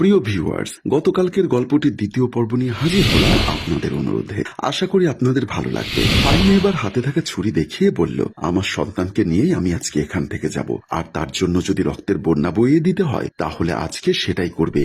প্রিয় ভিউয়ার্স গতকালকের গল্পটির দ্বিতীয় পর্ব নিয়ে হাজির হলাম আপনাদের অনুরোধে। আশা করি আপনাদের ভালো লাগবে। ফাইমা এবার হাতে থাকা ছুরি দেখিয়ে বলল, আমার সন্তানকে নিয়েই আমি আজকে এখান থেকে যাব। আর তার জন্য যদি রক্তের বন্যা বইয়ে দিতে হয়, তাহলে আজকে সেটাই করবে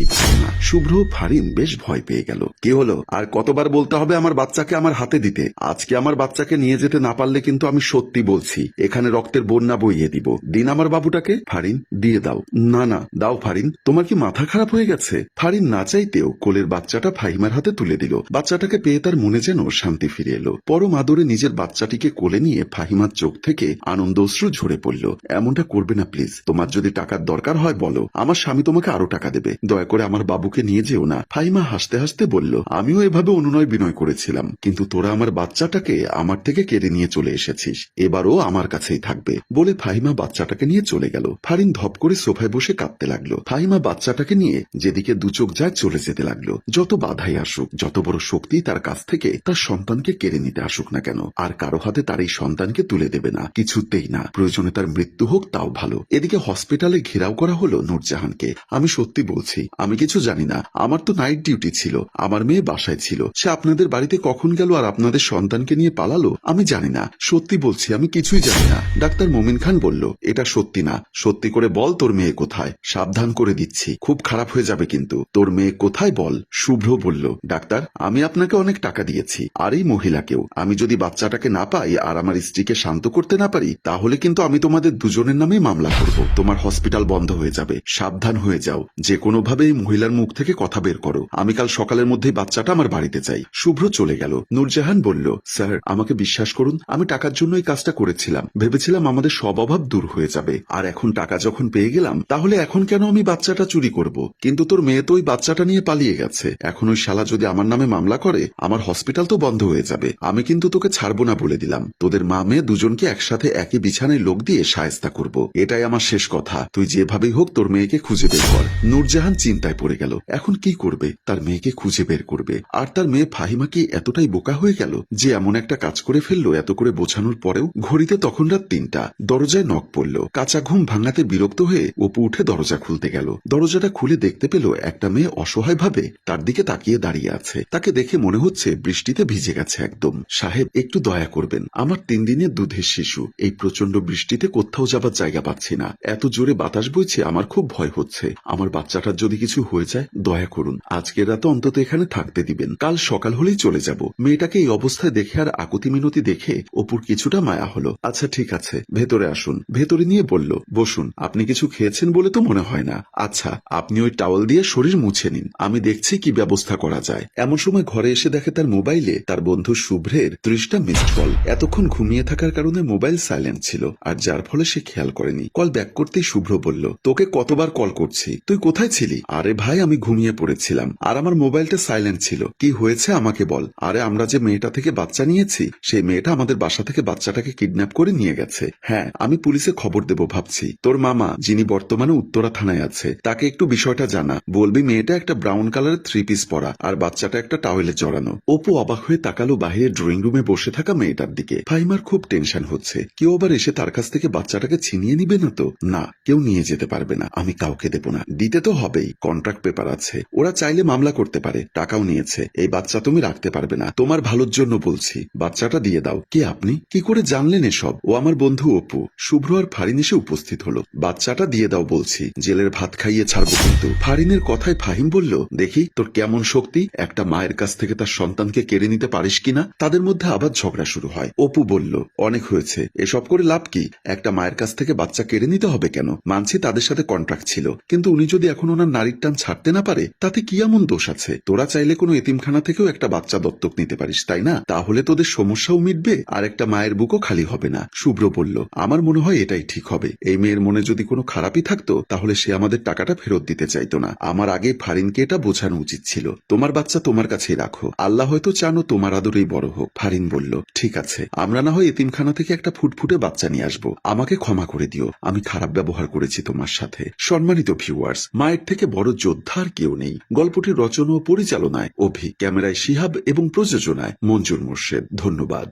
শুভ্র ও ফারিন বেশ ভয় পেয়ে গেল। কি হলো? আর কতবার বলতে হবে আমার বাচ্চাকে আমার হাতে দিতে? আজকে আমার বাচ্চাকে নিয়ে যেতে না পারলে কিন্তু আমি সত্যি বলছি, এখানে রক্তের বন্যা বইয়ে দিব। দিন আমার বাবুটাকে ফারিন দিয়ে দাও। না না, দাও ফারিন তোমার কি মাথা খারাপ হয়ে গেছে? ফারিন না চাইতেও কোলের বাচ্চাটা ফাহিমার হাতে তুলে দিল। বাচ্চাটাকে পেয়ে তার মনে যেন শান্তি ফিরে এলো। পরম আদরে নিজের বাচ্চাটিকে কোলে নিয়ে ফাহিমার চোখ থেকে আনন্দ অশ্রু ঝরে পড়ল। এমনটা করবে না, প্লিজ। তোমার যদি টাকার দরকার হয়, বলো। আমার স্বামী তোমাকে আরও টাকা দেবে। দয়া করে আমার বাবুকে নিয়ে যেও না। ফাহিমা হাসতে হাসতে বলল, আমিও এভাবে অনুনয় বিনয় করেছিলাম। কিন্তু তোরা আমার বাচ্চাটাকে আমার থেকে কেড়ে নিয়ে চলে এসেছিস। এবারও আমার কাছেই থাকবে। বলে ফাহিমা বাচ্চাটাকে নিয়ে চলে গেল। ফারিন ধপ করে সোফায় বসে কাঁদতে লাগল। ফাহিমা বাচ্চাটাকে নিয়ে যেদিকে দু চোখ যায় চলে যেতে লাগল। যত বাধাই আসুক, যত বড় শক্তি তার কাছ থেকে, তার সন্তানকে কেড়ে নিতে আসুক না কেন, আর কারও হাতে তার এই সন্তানকে তুলে দেবে না, কিছুতেই না। প্রয়োজনে তার মৃত্যু হোক, তাও ভালো। এদিকে হসপিটালে ঘেরাও করা হলো নূরজাহানকে। আমি সত্যি বলছি, আমি কিছু জানি না। আমার তো নাইট ডিউটি ছিল, আমার মেয়ে বাসায় ছিল। সে আপনাদের বাড়িতে কখন গেল আর আপনাদের সন্তানকে নিয়ে পালালো, আমি জানি না। সত্যি বলছি, আমি কিছুই জানি না। ডাক্তার মোমিন খান বলল, এটা সত্যি না। সত্যি করে বল তোর মেয়ে কোথায়? সাবধান করে দিচ্ছি। খুব খারাপ হয়ে যাবে কিন্তু। তোর মেয়ে কোথায় বল? শুভ্র বলল, ডাক্তার, আমি আপনাকে অনেক টাকা দিয়েছি, আর এই মহিলাকেও। আমি যদি বাচ্চাটাকে না পাই আর আমার স্ত্রীকে শান্ত করতে না পারি, তাহলে কিন্তু আমি তোমাদের দুজনের নামেই মামলা করব। তোমার হসপিটাল বন্ধ হয়ে যাবে। সাবধান হয়ে যাও। যে কোনোভাবে এই মহিলার মুখ থেকে কথা বের করো। আমি কাল সকালের মধ্যেই বাচ্চাটা আমার বাড়িতে চাই শুভ্র চলে গেল। নূরজাহান বলল, স্যার, আমাকে বিশ্বাস করুন, আমি টাকার জন্য এই কাজটা করেছিলাম। ভেবেছিলাম আমাদের সব অভাব দূর হয়ে যাবে। আর এখন টাকা যখন পেয়ে গেলাম, তাহলে এখন কেন আমি বাচ্চাটা চুরি করব? কিন্তু তোর মেয়ে তো ওই বাচ্চাটা নিয়ে পালিয়ে গেছে। এখন ওই শালা যদি আমার নামে মামলা করে, আমার হসপিটাল তো বন্ধ হয়ে যাবে। আমি কিন্তু তোকে ছাড়বো না বলে দিলাম। তোদের মা মেয়ে দুজনকে একসাথে একই বিছানায় লোক দিয়ে সায়স্তা করব। এটাই আমার শেষ কথা। তুই যেভাবেই হোক তোর মেয়েকে খুঁজে বের কর। নূরজাহান চিন্তায় পড়ে গেল। এখন কি করবে? তার মেয়েকে খুঁজে বের করবে। আর তার মেয়ে ফাহিমা কি এতটাই বোকা হয়ে গেল যে এমন একটা কাজ করে ফেলল এত করে বোঝানোর পরেও ঘড়িতে তখন রাত তিনটা। দরজায় নখ পড়ল। কাঁচা ঘুম ভাঙাতে বিরক্ত হয়ে অপু উঠে দরজা খুলতে গেল। দরজাটা খুলে দেখতে পেল একটা মেয়ে অসহায় ভাবে তার দিকে তাকিয়ে দাঁড়িয়ে আছে। তাকে দেখে মনে হচ্ছে বৃষ্টিতে ভিজে গেছে একদম। সাহেব, একটু দয়া করবেন। আমার তিন দিনের দুধের শিশু। এই প্রচণ্ড বৃষ্টিতে কোথাও যাবার জায়গা পাচ্ছি না। এত জোরে বাতাস বইছে, আমার খুব ভয় হচ্ছে। আমার বাচ্চাটার যদি কিছু হয়ে যায়, দয়া করুন। আজকের রাতে অন্তত এখানে থাকতে দিবেন। কাল সকাল হলেই চলে যাব। মেয়েটাকে এই অবস্থায় দেখে আর আকুতি মিনতি দেখে অপুর কিছুটা মায়া হলো। আচ্ছা ঠিক আছে। ভেতরে আসুন। ভেতরে নিয়ে বলল, বসুন, আপনি কিছু খেয়েছেন বলে তো মনে হয় না। আচ্ছা আপনি ওই টাওয়াল দিয়ে শরীর মুছে নিন। আমি দেখছি কি ব্যবস্থা করা যায়। এমন সময় ঘরে এসে দেখে তার মোবাইলে তার বন্ধু শুভ্রের ত্রিশটা মিসড কল এতক্ষণ ঘুমিয়ে থাকার কারণে মোবাইল সাইলেন্ট ছিল, আর যার ফলে সে খেয়াল করেনি। কল ব্যাক করতেই শুভ্র বলল, তোকে কতবার কল করছি? তুই কোথায় ছিলি? আরে ভাই, আমি ঘুমিয়ে পড়েছিলাম, আর আমার মোবাইলটা সাইলেন্ট ছিল। কি হয়েছে আমাকে বল। আরে আমরা যে মেয়েটা থেকে বাচ্চা নিয়েছি, সেই মেয়েটা আমাদের বাসা থেকে বাচ্চাটাকে কিডন্যাপ করে নিয়ে গেছে। হ্যাঁ আমি পুলিশে খবর দেব ভাবছি। তোর মামা, যিনি বর্তমানে উত্তরা থানায় আছে, তাকে একটু বিষয়টা জানা। বলবি মেয়েটা একটা ব্রাউন কালারের থ্রি পিস পরা আর বাচ্চাটা একটা টাওয়েলে জড়ানো। অপু অবাক হয়ে তাকালো বাহিরে ড্রয়িং রুমে বসে থাকা মেয়েটার দিকে। ফাইমার খুব টেনশন হচ্ছে। কেউ আবার এসে তার কাছ থেকে বাচ্চাটাকে ছিনিয়ে নিবে না তো? না, কেউ নিয়ে যেতে পারবে না। আমি কাউকে দেব না। দিতে তো হবেই। কন্ট্রাক্ট পেপার আছে। ওরা চাইলে মামলা করতে পারে। টাকাও নিয়েছে। এই বাচ্চা তুমি রাখতে পারবে না। তোমার ভালোর জন্য বলছি। বাচ্চাটা দিয়ে দাও। কে আপনি? কি করে জানলেন এসব? ও আমার বন্ধু অপু। শুভ্র আর ফারিন এসে উপস্থিত হলো। বাচ্চাটা দিয়ে দাও বলছি। জেলের ভাত খাইয়ে ছাড়বো কিন্তু। ফারিনের কথায় ফাহিম বলল, দেখি তোর কেমন শক্তি? একটা মায়ের কাছ থেকে তার সন্তানকে কেড়ে নিতে পারিস কিনা? তাদের মধ্যে আবার ঝগড়া শুরু হয়। অপু বলল, অনেক হয়েছে। এসব করে লাভ কি? একটা মায়ের কাছ থেকে বাচ্চা কেড়ে নিতে হবে কেন? মানছি তাদের সাথে কন্ট্রাক্ট ছিল। কিন্তু উনি যদি এখন ওনার নারীর টান ছাড়তে না পারে, তাতে কি এমন দোষ আছে? তোরা চাইলে কোনো এতিমখানা থেকেও একটা বাচ্চা দত্তক নিতে পারিস, তাই না? তাহলে তোদের সমস্যাও মিটবে, আর একটা মায়ের বুকও খালি হবে না। শুভ্র বলল, আমার মনে হয় এটাই ঠিক হবে। এই মেয়ের মনে যদি কোনো খারাপই থাকতো, তাহলে সে আমাদের টাকাটা ফেরত দিতে চাইতো না। আমার আগে ফারিনকে এটা বোঝানো উচিত ছিল। তোমার বাচ্চা তোমার কাছেই রাখো। আল্লাহ হয়তো চানো তোমার আদরেই বড় হোক। ফারিন বলল, ঠিক আছে। আমরা না হয় এতিমখানা থেকে একটা ফুটফুটে বাচ্চা নিয়ে আসব। আমাকে ক্ষমা করে দিও। আমি খারাপ ব্যবহার করেছি তোমার সাথে। সম্মানিত ভিউয়ার্স মায়ের থেকে বড় যোদ্ধা আর কেউ নেই। গল্পটির রচনা ও পরিচালনায় অভি, ক্যামেরায় শিহাব এবং প্রযোজনায় মঞ্জুর মোর্শেদ। ধন্যবাদ।